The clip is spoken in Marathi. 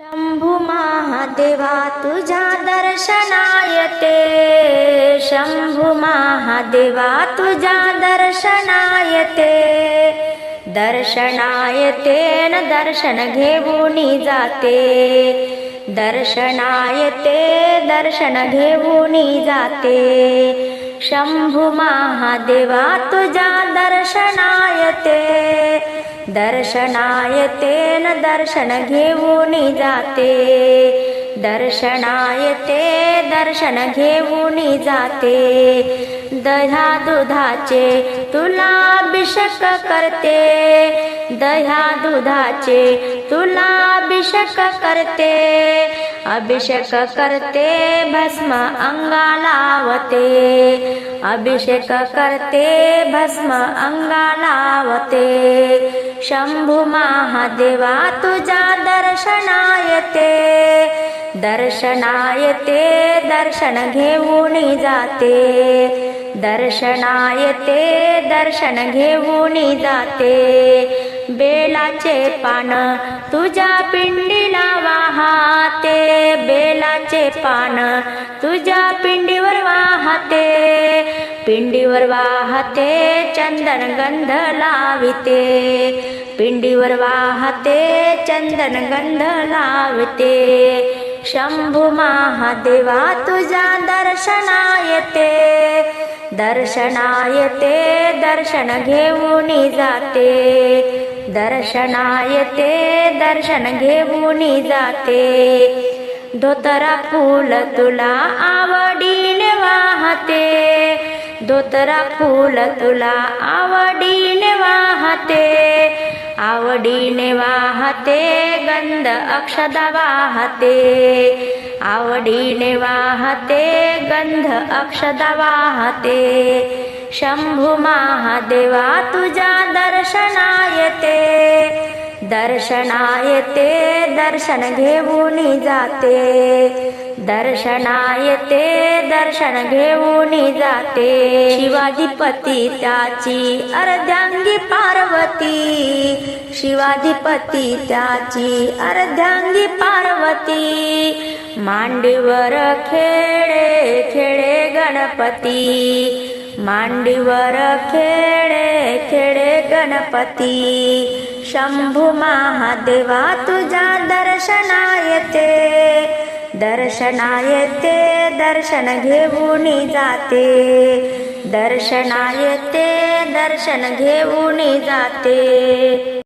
शंभू महादेवा तुझ्या दर्शनायते. शंभू महादेवा तुझ्या दर्शनायते. दर्शनायते न दर्शन घेऊन जाते. दर्शनायते दर्शन घेऊन जाते. शंभू महादेवा तुझ्या दर्शनायते. दर्शनायते न दर्शन घेऊन जाते दर्शनायते दर्शन घेऊन जाते दह्या दुधाचे तुला अभिषेक करते दह्या दुधाचे तुला अभिषेक करते अभिषेक करते भस्म अंगा लावते अभिषेक करते भस्म अंगा लावते शंभू महादेवा तुझ्या दर्शनायते. दर्शनायते दर्शन घेऊन जाते. दर्शनायते दर्शन घेऊन जाते. बेलाचे पान तुझ्या पिंडीला वाहते. बेलाचे पान तुझ्या पिंडीवर वाहते. पिंडीवर वाहते चंदन गंध लाविते. पिंडीवर वाहते चंदन गंध लावते. शंभू महादेवा तुझ्या दर्शनायते. दर्शनायते दर्शन घेऊन जाते. दर्शनाय ते दर्शन घेऊन जाते. धोतरा फूल तुला आवडीने वाहते. धोतरा फूल तुला आवडीने वाहते. आवडीने वाहते गंध अक्षदा वाहते. आवडीने वाहते गंध अक्षदा वाहते. शंभू महादेवा तुझ्या दर्शनायते. दर्शनायते दर्शन घेऊन जाते. दर्शनायते दर्शन घेऊन जाते. शिवाधिपती त्याची अर्ध्यांगी पार्वती. शिवाधिपती त्याची अर्ध्यांगी पार्वती. मांडीवर खेळे खेळे गणपती. मांडीवर खेळे खेळे गणपती. शंभू महादेवा तुझ्या दर्शनायते. दर्शनायते दर्शन घेऊन जाते. दर्शना येते दर्शन घेऊन जाते.